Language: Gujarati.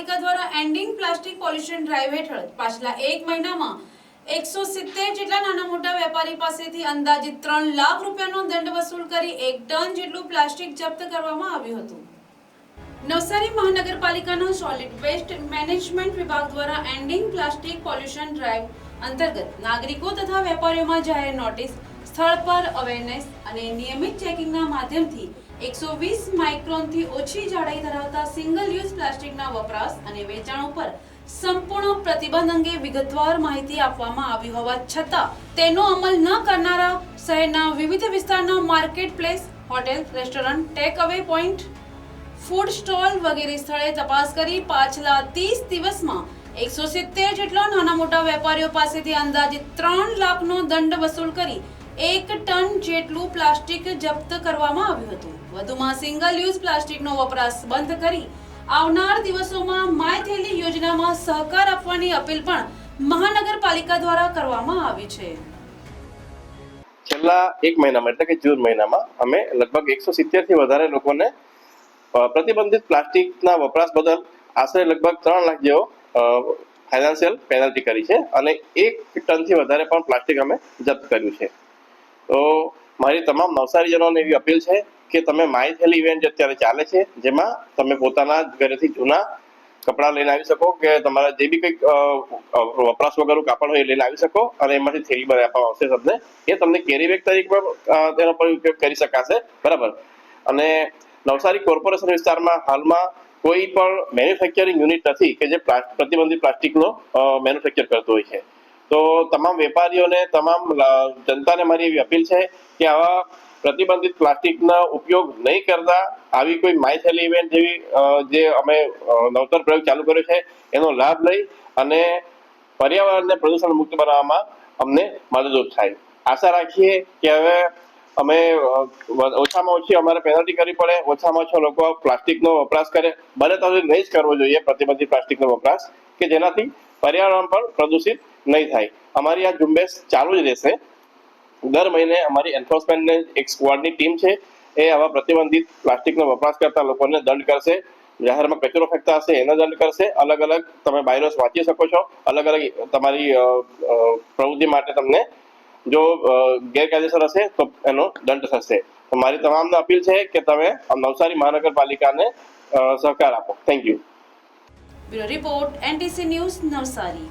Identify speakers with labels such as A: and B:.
A: મહાનગરપાલિકા દ્વારા એન્ડિંગ પ્લાસ્ટિક પોલ્યુશન ડ્રાઈવ હેઠળ પાછલા એક મહિનામાં એકસો સિત્તેર જેટલા નાના મોટા વેપારી પાસેથી અંદાજિત ત્રણ લાખ રૂપિયાનો દંડ વસૂલ કરી એક ટન જેટલું પ્લાસ્ટિક જપ્ત કરવામાં આવ્યું હતું. નવસારી મહાનગરપાલિકાના સોલિડ વેસ્ટ મેનેજમેન્ટ વિભાગ દ્વારા એન્ડિંગ પ્લાસ્ટિક પોલ્યુશન ડ્રાઈવ અંતર્ગત નાગરિકો તથા વેપારીઓમાં જાહેર નોટિસ, સ્થળ પર અવેરનેસ અને નિયમિત ચેકિંગના માધ્યમથી એકસો વીસ માઇક્રોનથી ઓછી જાડાઈ ધરાવતા સિંગલ યુઝ પ્લાસ્ટિકના વપરાશ અને વેચાણ ઉપર સંપૂર્ણ પ્રતિબંધ અંગે વિગતવાર માહિતી આપવામાં આવી હોવા છતાં તેનો અમલ ન કરનારા શહેરના વિવિધ વિસ્તારના market place hotel, restaurant take away point, food stall વગેરે સ્થળે તપાસ કરી પાછલા ત્રીસ દિવસમાં એકસો સિત્તેર જેટલા નાના મોટા વેપારીઓ પાસેથી અંદાજિત ત્રણ લાખનો દંડ વસૂલ કરી એક ટન જેટલું પ્લાસ્ટિક જપ્ત કરવામાં આવ્યું હતું. વધુમાં સિંગલ યુઝ પ્લાસ્ટિકનો વપરાશ બંધ કરી આવનાર દિવસોમાં માય થેલી યોજનામાં સહકાર આપવાની અપીલ પણ મહાનગરપાલિકા દ્વારા કરવામાં આવી છે.
B: છેલ્લા એક મહિનામાં, એટલે કે જૂન મહિનામાં, અમે લગભગ એકસો સિત્તેરથી વધારે લોકોને પ્રતિબંધિત પ્લાસ્ટિકના વપરાશ બદલ આશરે લગભગ ત્રણ લાખ જેવો ફાઇનાન્શિયલ પેનલ્ટી કરી છે અને એક ટનથી વધારે પણ પ્લાસ્ટિક અમે જપ્ત કર્યું છે. તો મારી તમામ નવસારીજનોને એવી અપીલ છે કે તમે માય થેલી ઇવેન્ટ અત્યારે ચાલે છે, જેમાં તમે પોતાના ઘરેથી જૂના કપડાં લઈને આવી શકો કે તમારા જે બી કંઈક વપરાશ વગરનું કાપડ હોય એ લઈને આવી શકો અને એમાંથી થેલી બનાવી આપવામાં આવશે તમને. એ તમને કેરી બેગ તરીકે પણ તેનો પણ ઉપયોગ કરી શકાશે. બરાબર. અને નવસારી કોર્પોરેશન વિસ્તારમાં હાલમાં કોઈ પણ મેન્યુફેક્ચરિંગ યુનિટ નથી કે જે પ્રતિબંધિત પ્લાસ્ટિકનો મેન્યુફેક્ચર કરતું હોય છે. તો તમામ વેપારીઓને, તમામ જનતાને મારી અપીલ છે કે આવા પ્રતિબંધિત પ્લાસ્ટિકનો ઉપયોગ નહીં કરતા, આવી કોઈ માય થેલી ઇવેન્ટ જેવી જે અમે નવતર પ્રયોગ ચાલુ કર્યો છે, એનો લાભ લઈ અને પર્યાવરણને પ્રદૂષણ મુક્ત બનાવવામાં અમને મદદરૂપ થાય. આશા રાખીએ કે હવે અમે ઓછામાં ઓછી અમારે પેનલ્ટી કરવી પડે, ઓછામાં ઓછો લોકો પ્લાસ્ટિકનો વપરાશ કરે. બને તો નહીં જ કરવો જોઈએ પ્રતિબંધિત પ્લાસ્ટિકનો વપરાશ, કે જેનાથી પર્યાવરણ પણ પ્રદૂષિત નહીં થાય. અમારી આ ઝુંબેશ ચાલુ જ રહેશે. દર મહિને અમારી એન્ફોર્સમેન્ટની એક સ્કવોડની ટીમ છે, એ આવા પ્રતિબંધિત પ્લાસ્ટિકનો વપરાશ કરતા લોકોને દંડ કરશે. જાહેરમાં કચરો ફેંકતા હશે, એને દંડ કરશે. અલગ અલગ તમે બાયરોસ વાંચી શકો છો. અલગ અલગ તમારી પ્રવૃત્તિ માટે તમને જો ગેરકાયદેસર હશે, તો એનો દંડ થશે. મારી તમામને અપીલ છે કે તમે નવસારી મહાનગરપાલિકાને સહકાર આપો. Thank you
A: Bureau Report, NTC News, Navsari.